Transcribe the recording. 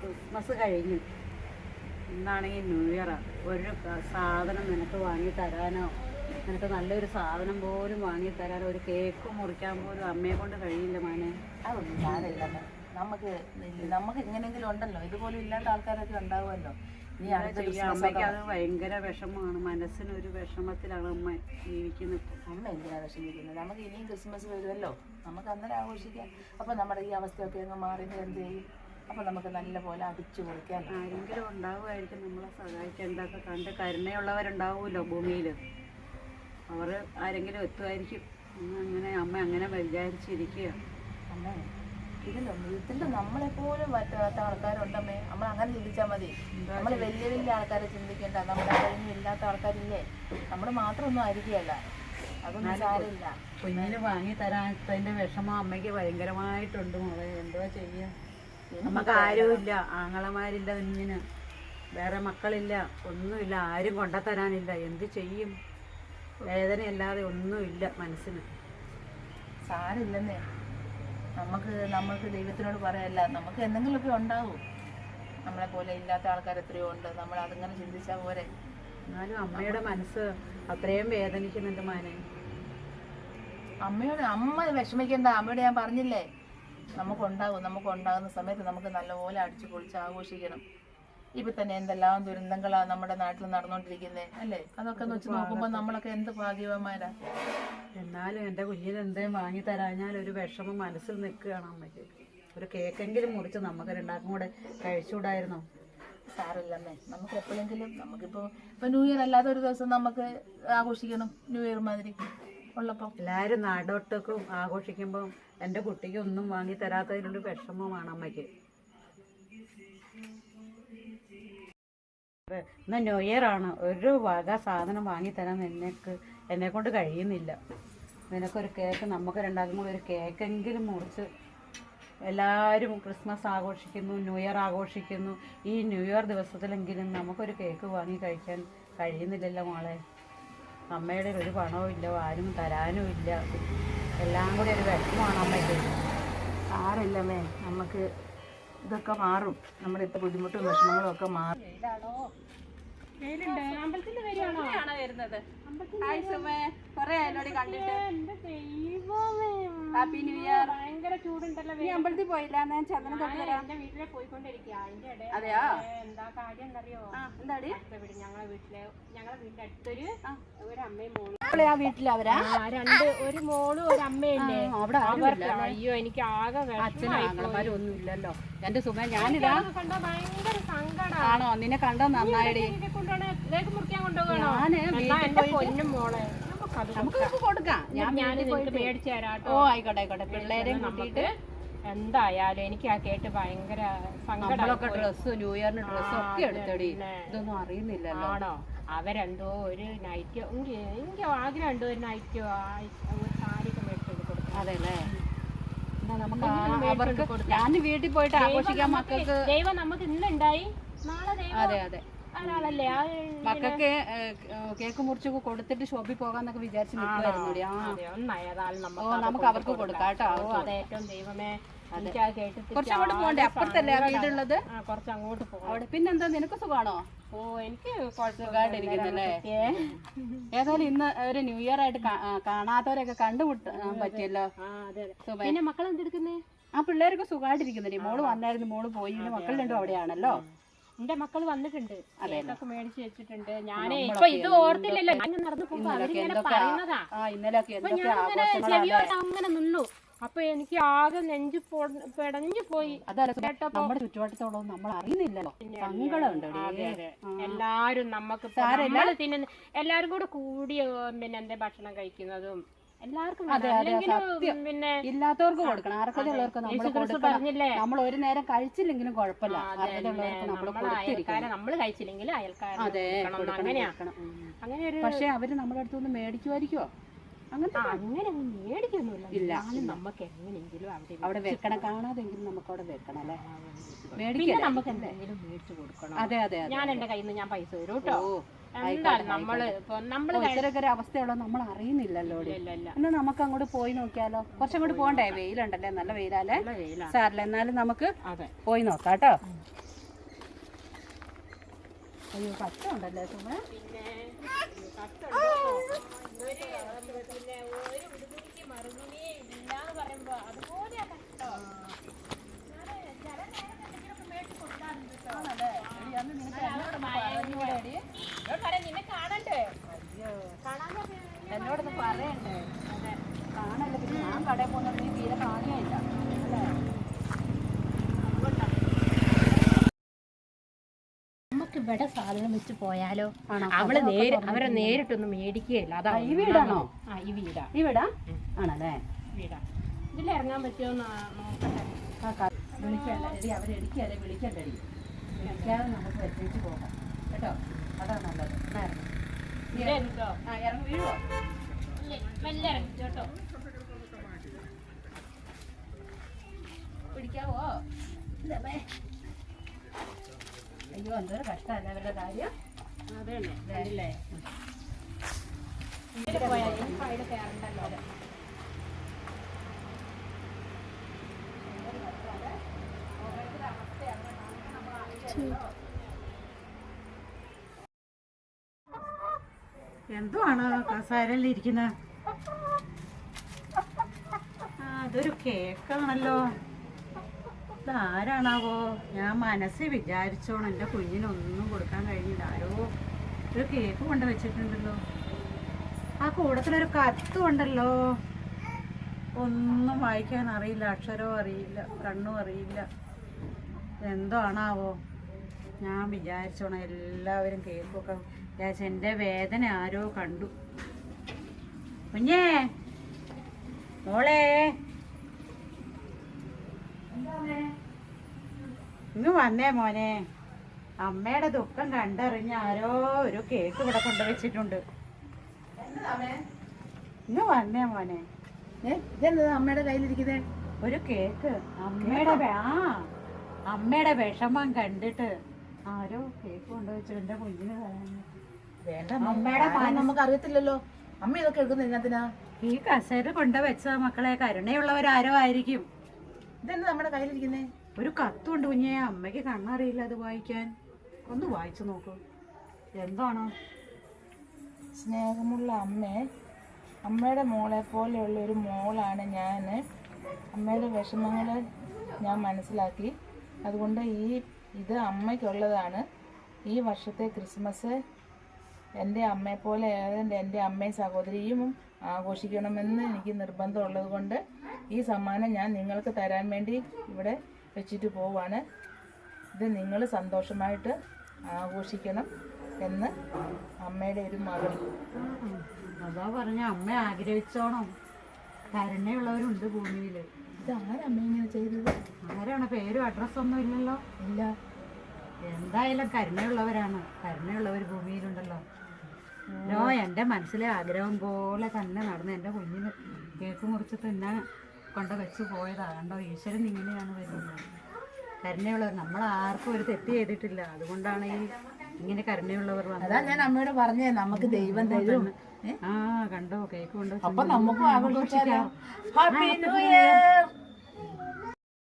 Christmas കഴിഞ്ഞു ഈ new year ഒരു സാധനം നിനക്ക് വാങ്ങി തരാനോ നിനക്ക് നല്ലൊരു സാധനം പോലും വാങ്ങി തരാനോ ഒരു കേക്ക് മുറിക്കാൻ പോലും അമ്മയെ കൊണ്ട് കഴിയില്ല മോനെ. അതൊന്നും സാരമില്ല നമുക്ക് നമുക്ക് എങ്ങനെയെങ്കിലും ഉണ്ടല്ലോ. ഇതുപോലും ഇല്ലാത്ത ആൾക്കാരൊക്കെ ഉണ്ടാവുമല്ലോ. അമ്മയ്ക്ക് അത് ഭയങ്കര വിഷമമാണ്. മനസ്സിനൊരു വിഷമത്തിലാണ് അമ്മ ജീവിക്കുന്നത്. അമ്മ എന്തിനാ വിഷമിക്കുന്നത്? നമുക്ക് ഇനിയും ക്രിസ്മസ് വരുമല്ലോ. നമുക്ക് അന്നേരം ആഘോഷിക്കാം. അപ്പം നമ്മുടെ ഈ അവസ്ഥയൊക്കെ അങ്ങ് മാറി. എന്ത് ചെയ്യും? അപ്പം നമുക്ക് നല്ല പോലെ അടിച്ചു പൊളിക്കാം ആരെങ്കിലും ഉണ്ടാവുമായിരിക്കും. നമ്മളെ സഹായിക്കാൻ എന്തൊക്കെ കണ്ട് കരുണയുള്ളവരുണ്ടാവുമല്ലോ ഭൂമിയിൽ. അവർ ആരെങ്കിലും എത്തുമായിരിക്കും. അങ്ങനെ അമ്മ അങ്ങനെ വിചാരിച്ചിരിക്കുക. അമ്മേ ഇതിൽ നമ്മളെ പോലും പറ്റാത്ത ആൾക്കാരുണ്ടമ്മേ. നമ്മൾ അങ്ങനെ ചിന്തിച്ചാൽ മതി. നമ്മൾ വലിയ വലിയ ആൾക്കാരെ ചിന്തിക്കേണ്ട. നമ്മുടെ കഴിഞ്ഞ ഇല്ലാത്ത ആൾക്കാരില്ലേ? നമ്മൾ മാത്രമൊന്നും ആയിരിക്കുകയല്ല. അതൊന്നും സാരമില്ല. കുഞ്ഞിന് വാങ്ങി തരാത്തതിന്റെ വിഷമം അമ്മയ്ക്ക് ഭയങ്കരമായിട്ടുണ്ട് മോളെ. എന്തുവാ ചെയ്യാ? നമുക്ക് ആരുമില്ല. ആങ്ങളമാരില്ല കുഞ്ഞിന്. വേറെ മക്കളില്ല. ഒന്നുമില്ല. ആരും കൊണ്ടുത്തരാനില്ല എന്ത് ചെയ്യും? വേദനയല്ലാതെ ഒന്നുമില്ല മനസ്സിന്. സാരില്ലെന്നേ നമുക്ക് നമുക്ക് ദൈവത്തിനോട് പറയല്ല നമുക്ക് എന്തെങ്കിലുമൊക്കെ ഉണ്ടാവും. നമ്മളെ പോലെ ഇല്ലാത്ത ആൾക്കാർ എത്രയോ ഉണ്ട്. നമ്മൾ അതിങ്ങനെ ചിന്തിച്ചാൽ പോരെ. എന്നാലും അമ്മയുടെ മനസ്സ് അത്രയും വേദനിക്കുന്നുണ്ട് മാനെ. അമ്മയോട് അമ്മ വിഷമിക്കണ്ട. അമ്മയോട് ഞാൻ പറഞ്ഞില്ലേ? നമുക്കുണ്ടാവും നമുക്കുണ്ടാകുന്ന സമയത്ത് നമുക്ക് നല്ലപോലെ അടിച്ചു പൊളിച്ച് ആഘോഷിക്കണം. ഇപ്പൊ തന്നെ എന്തെല്ലാം ദുരന്തങ്ങളാണ് നമ്മുടെ നാട്ടിൽ നടന്നുകൊണ്ടിരിക്കുന്നത് അല്ലേ? അതൊക്കെ വെച്ച് നോക്കുമ്പോൾ നമ്മളൊക്കെ എന്ത് ഭാഗ്യവന്മാരാ? എന്നാലും എന്റെ കുഞ്ഞിന് എന്തേലും വാങ്ങി തരാഞ്ഞാൽ ഒരു വിഷമം മനസ്സിൽ നിൽക്കുകയാണ് അമ്മയ്ക്ക്. ഒരു കേക്കെങ്കിലും മുറിച്ച് നമുക്ക് രണ്ടാക്കും കൂടെ കഴിച്ചുകൂടായിരുന്നു? സാറില്ലമ്മേ നമുക്ക് എപ്പോഴെങ്കിലും നമുക്കിപ്പോൾ ഇപ്പൊ ന്യൂ ഇയർ അല്ലാതെ ഒരു ദിവസം നമുക്ക് ആഘോഷിക്കണം ന്യൂ ഇയർ മാതിരി. ഉള്ളപ്പോൾ എല്ലാവരും നാടോട്ടൊക്കെ ആഘോഷിക്കുമ്പോൾ എന്റെ കുട്ടിക്ക് ഒന്നും വാങ്ങി തരാത്തതിനൊരു വിഷമമാണ് അമ്മയ്ക്ക്. ഇന്ന് ന്യൂ ഇയർ ആണ്. ഒരു വക സാധനം വാങ്ങി തരാൻ നിനക്ക് എന്നെ കൊണ്ട് കഴിയുന്നില്ല. നിനക്കൊരു കേക്ക് നമുക്ക് രണ്ടാൾക്കും കൂടി ഒരു കേക്കെങ്കിലും മുറിച്ച് എല്ലാവരും ക്രിസ്മസ് ആഘോഷിക്കുന്നു ന്യൂ ഇയർ ആഘോഷിക്കുന്നു. ഈ ന്യൂ ഇയർ ദിവസത്തിലെങ്കിലും നമുക്കൊരു കേക്ക് വാങ്ങി കഴിക്കാൻ കഴിയുന്നില്ലല്ലോ മോളെ. അമ്മയുടെ ഒരു പണവും ഇല്ല ആരും തരാനും ഇല്ല. എല്ലാം കൂടി ഒരു വിഷമമാണ് അമ്മയ്ക്ക്. സാരമില്ലമ്മേ നമുക്ക് ഇതൊക്കെ മാറും. നമ്മുടെ ഇപ്പൊ ബുദ്ധിമുട്ടും വിഷമങ്ങളും ഒക്കെ മാറും. ഹാപ്പി ന്യൂ ഇയർ ഭയങ്കര ചൂടുണ്ടല്ലോ നീ അമ്പലത്തിൽ പോയില്ല? ഞാൻ ചന്ദനം തൊട്ടുതരാം എന്റെ വീട്ടിലെ പോയിക്കൊണ്ടിരിക്കുക അതിന്റെ ഇടയിൽ അതെയോ? എന്താ കാര്യം എന്നറിയോ? ആ എന്താടി? അടുത്ത വീട് ഞങ്ങളെ വീട്ടിലെ ഞങ്ങളെ വീടിന്റെ അടുത്തൊരു ഒരു അമ്മയും മോളും. ആ രണ്ട് ഒരു മോളും ഒരു അമ്മയില്ലേ? അവിടെ അയ്യോ എനിക്ക് ആകെ അച്ഛനും ഇല്ലല്ലോ. എന്റെ സുഖം. ഞാനിതാ കണ്ടോ? ഭയങ്കര നിന്നെ കണ്ടോ നന്നായിടി കൊണ്ടാണ് ഇതേക്ക് മുറിക്കാൻ കൊണ്ടുപോകണോ? ഞാൻ എന്നാ എന്റെ പൊന്നും മോളെ? നമുക്ക് കൊടുക്കാം. ഞാൻ ഞാൻ മേടിച്ചു തരാട്ടോ. ഓ ആയിക്കോട്ടെ ആയിക്കോട്ടെ. പിള്ളേരെയും കൂട്ടിയിട്ട് എന്തായാലും എനിക്ക് ആ കേട്ട് ഭയങ്കര സങ്കടമൊക്കെ ഡ്രസ് ന്യൂ ഇയറിന് ഡ്രസ്സും ഒക്കെ എടുത്തടി. ഇതൊന്നും അറിയുന്നില്ലല്ലോ. ആണോ? അവരെന്തോ ഒരു നൈറ്റ് എനിക്ക് ആഗ്രഹം ഉണ്ടോ ഒരു നൈറ്റ് ഒരു സാരിയൊക്കെ മേടിച്ചോണ്ട് കൊടുക്കണം. അതെ അല്ലേ നമുക്ക് അവർക്ക് ഞാൻ വീട്ടിൽ പോയിട്ട് ആഘോഷിക്കാൻ മക്കൾക്ക് ദൈവം നമുക്ക് ഇന്നുണ്ടായി. നാളെ അതെ അതെ. മക്കൾക്ക് കേക്ക് മുറിച്ച് കൊടുത്തിട്ട് ഷോപ്പിൽ പോകാന്നൊക്കെ വിചാരിച്ചു നിൽക്കുമായിരുന്നു ഓ നമുക്ക് അവർക്ക് കൊടുക്കാം കേട്ടോ ഏറ്റവും ദൈവമേ കുറച്ചങ്ങോട്ട് പോകണ്ടേ അപ്പുറത്തല്ലേ വീടുള്ളത്? കുറച്ചങ്ങോട്ട് പോകണം അവിടെ പിന്നെന്താ നിനക്ക് സുഖമാണോ ഓ എനിക്ക് സുഖമായിട്ടിരിക്കുന്നല്ലേ ഏതായാലും ഇന്ന് ഒരു ന്യൂ ഇയർ ആയിട്ട് കാണാത്തവരെയൊക്കെ കണ്ടുമുട്ടാൻ പറ്റിയല്ലോ. പിന്നെ മക്കളെന്തെടുക്കുന്നേ? ആ പിള്ളേരൊക്കെ സുഖമായിട്ടിരിക്കുന്നില്ലേ മോൾ വന്നായിരുന്നു മോൾ പോയി മക്കൾ രണ്ടും അവിടെയാണല്ലോ. എന്റെ മക്കൾ വന്നിട്ടുണ്ട്. കേക്കൊക്കെ മേടിച്ച് വെച്ചിട്ടുണ്ട്. ഞാനേ ഇപ്പൊ ഇത് ഓർത്തില്ലല്ലോ. ഞാൻ നടന്നു പോകുമ്പോ അവരിങ്ങനെ പറയുന്നതാ. അപ്പൊ ഞാനിങ്ങനെ ചെവിയോട്ട് അങ്ങനെ നിന്നു. അപ്പൊ എനിക്ക് ആകെ നെഞ്ചു പെടഞ്ഞു പോയി. നമ്മുടെ ചുറ്റുവട്ടത്തോളം നമ്മൾ അറിയുന്നില്ലല്ലോ. സങ്കടമുണ്ട് എല്ലാരും നമ്മക്ക് എല്ലാരും കൂടെ കൂടി പിന്നെ എന്താ ഭക്ഷണം കഴിക്കുന്നതും എല്ലാവർക്കും അതെ, അതെ, അല്ലെങ്കിലും സത്യം. പിന്നെ ഇല്ലാത്തവർക്ക് കൊടുക്കണം. അർഹതയുള്ളവർക്ക് നമ്മൾ കൊടുക്കണം. നമ്മൾ ഒരു നേരം കഴിച്ചില്ലെങ്കിലും കുഴപ്പമില്ല. അർഹതയുള്ളവർക്ക് നമ്മൾ കൊടുത്തിരിക്കണം. നമ്മൾ കഴിച്ചില്ലെങ്കിൽ അതെ കൊടുക്കണം. അങ്ങനെ ഒരു പക്ഷെ അവർ നമ്മുടെ അടുത്തുനിന്ന് മേടിക്കുമായിരിക്കോ അങ്ങനത്തെ അങ്ങനെ മേടിക്കൊന്നുമില്ല. ഇല്ല, നമുക്ക് എങ്ങനെയെങ്കിലും അവിടെ അവിടെ വെക്കണം. കാണാതെങ്കിലും നമുക്ക് അവിടെ വെക്കണം അല്ലേ? പിന്നെ നമുക്ക് എന്തെങ്കിലും മേടിച്ചു കൊടുക്കണം. അതെ അതെ അതെ ഞാൻ എന്റെ കയ്യിൽ നിന്ന് ഞാൻ പൈസ തരും കേട്ടോ. എന്തായാലും നമ്മൾ ഇപ്പൊ നമ്മൾ ഇത്തരമൊക്കെ ഒരു അവസ്ഥയുള്ളൂ നമ്മൾ അറിയുന്നില്ലല്ലോ എന്നാ നമുക്ക് അങ്ങോട്ട് പോയി നോക്കിയാലോ? കുറച്ചങ്ങോട്ട് പോകണ്ടേ? വെയിലുണ്ടല്ലേ? നല്ല വെയിലാണ്. സാറില്ല എന്നാലും നമുക്ക് പോയി നോക്കാം കേട്ടോ. അയ്യോ സുമ പിന്നെ കടയിൽ പോകുന്നത് തീരെ കാണിയായില്ല നമുക്ക് ഇവിടെ സാധനം വെച്ച് പോയാലോ? അവൾ നേരി അവരെ നേരിട്ടൊന്നും മേടിക്കുകയില്ല. അതാ ഈ വീടാണോ? ആ ഈ വീടാ. ഈ വീടാ? ആണല്ലേ? വീടാ. ഇതിൽ ഇറങ്ങാൻ പറ്റുമോ വിളിക്കല്ലേ ആ ഇടിക്കല്ലേ വിളിക്കല്ല? വിളിക്കാതെ നമുക്ക് വെച്ചേച്ച് പോകാം. കേട്ടോ? അതാ നല്ലത്. ഇറങ്ങി. വീഴുവോ? മെല്ലെ ഇറങ്ങി. കേട്ടോ? പിടിക്കാവോ? ഇല്ലമ്മേ. അയ്യോ എന്തൊരു കഷ്ടമല്ല അവരുടെ കാര്യം? അതന്നെ കണ്ടില്ലേ? ഇതിൽ പോയാ എനിക്ക് അതിൽ കയറണ്ടല്ലോ എന്തുവാണ് കസാരയിൽ ഇരിക്കുന്ന? അതൊരു കേക്കാണല്ലോ. ഇതാരാണാവോ? ഞാൻ മനസ്സിൽ വിചാരിച്ചോണം എന്റെ കുഞ്ഞിനൊന്നും കൊടുക്കാൻ കഴിഞ്ഞില്ല. ആരോ ഒരു കേക്ക് കൊണ്ട് വെച്ചിട്ടുണ്ടല്ലോ. ആ കൂടത്തിലൊരു കത്തും ഉണ്ടല്ലോ. ഒന്നും വായിക്കാൻ അറിയില്ല. അക്ഷരവും അറിയില്ല. കണ്ണും അറിയില്ല. എന്തോ ആണാവോ ഞാൻ വിചാരിച്ചോണം എല്ലാവരും കേക്കൊക്കെ വിചാരിച്ച എന്റെ വേദന ആരോ കണ്ടു. കുഞ്ഞേ മോളെ. ഇങ്ങ് വന്നേ മോനെ. അമ്മയുടെ ദുഃഖം കണ്ടറിഞ്ഞ് ആരോ ഒരു കേക്ക് ഇവിടെ കൊണ്ടുവച്ചിട്ടുണ്ട്. ഇന്ന് വന്നേ മോനെ. ഇതെന്താ അമ്മയുടെ കയ്യിലിരിക്കുന്നേ? ഒരു കേക്ക്. അമ്മയുടെ ആ അമ്മയുടെ വിഷമം കണ്ടിട്ട് ആരോ കേക്ക് കൊണ്ടുവച്ചിട്ടുണ്ട് എന്റെ കുഞ്ഞിന് തരാൻ. വേണ്ട അമ്മയുടെ നമുക്ക് അറിയത്തില്ലല്ലോ അമ്മ ഇതൊക്കെ എന്നാത്തിനാ ഈ കസേര കൊണ്ടുവച്ച മക്കളെ കരുണയുള്ളവരാരോ ആയിരിക്കും. ഇതെന്താ നമ്മുടെ കയ്യിലിരിക്കുന്നേ? ഒരു കത്തുണ്ട് കുഞ്ഞേ അമ്മയ്ക്ക് കണ്ണറിയില്ല അത് വായിക്കാൻ. ഒന്ന് വായിച്ചു നോക്കൂ. എന്താണോ? സ്നേഹമുള്ള അമ്മേ അമ്മയുടെ മോളെ പോലെയുള്ള ഒരു മോളാണ് ഞാൻ അമ്മയുടെ വിഷമങ്ങൾ ഞാൻ മനസ്സിലാക്കി. അതുകൊണ്ട് ഈ ഇത് അമ്മയ്ക്കുള്ളതാണ്. ഈ വർഷത്തെ ക്രിസ്മസ് എന്റെ അമ്മയെ പോലെ ആയതുകൊണ്ട് എന്റെ അമ്മയും സഹോദരിയും ആഘോഷിക്കണമെന്ന് എനിക്ക് നിർബന്ധമുള്ളത് കൊണ്ട് ഈ സമ്മാനം ഞാൻ നിങ്ങൾക്ക് തരാൻ വേണ്ടി ഇവിടെ വെച്ചിട്ട് പോവാണ്. ഇത് നിങ്ങൾ സന്തോഷമായിട്ട് ആഘോഷിക്കണം എന്ന് അമ്മയുടെ ഒരു മകൾ അതാ പറഞ്ഞ അമ്മ ആഗ്രഹിച്ചോണം. കരുണയുള്ളവരുണ്ട് ഭൂമിയിൽ ഇതാരമ്മ അമ്മ ഇങ്ങനെ ചെയ്തത്? ആരാണ്? പേരും അഡ്രസ്സൊന്നും ഇല്ലല്ലോ. ഇല്ല. എന്തായാലും കരുണയുള്ളവരാണ്. കരുണയുള്ളവർ ഭൂമിയിലുണ്ടല്ലോ. നോ എന്റെ മനസ്സിലെ ആഗ്രഹം പോലെ തന്നെ നടന്ന് എന്റെ കുഞ്ഞിന് കേക്ക് മുറിച്ച് തിന്നാൻ കൊണ്ട് വെച്ച് പോയതാ. കണ്ടോ ഈശ്വരൻ ഇങ്ങനെയാണ് വരുന്നത്. കരുണയുള്ളവർ നമ്മൾ ആർക്കും ഒരു തെറ്റ് ചെയ്തിട്ടില്ല. അതുകൊണ്ടാണ് ഈ ഇങ്ങനെ കരുണയുള്ളവർ അതാ ഞാൻ അമ്മയോട് പറഞ്ഞേ നമുക്ക് ദൈവം തരും. ആ കണ്ടോ കേക്ക് കൊണ്ടോ അപ്പൊ നമുക്കും ആഘോഷിക്കാം. Happy new year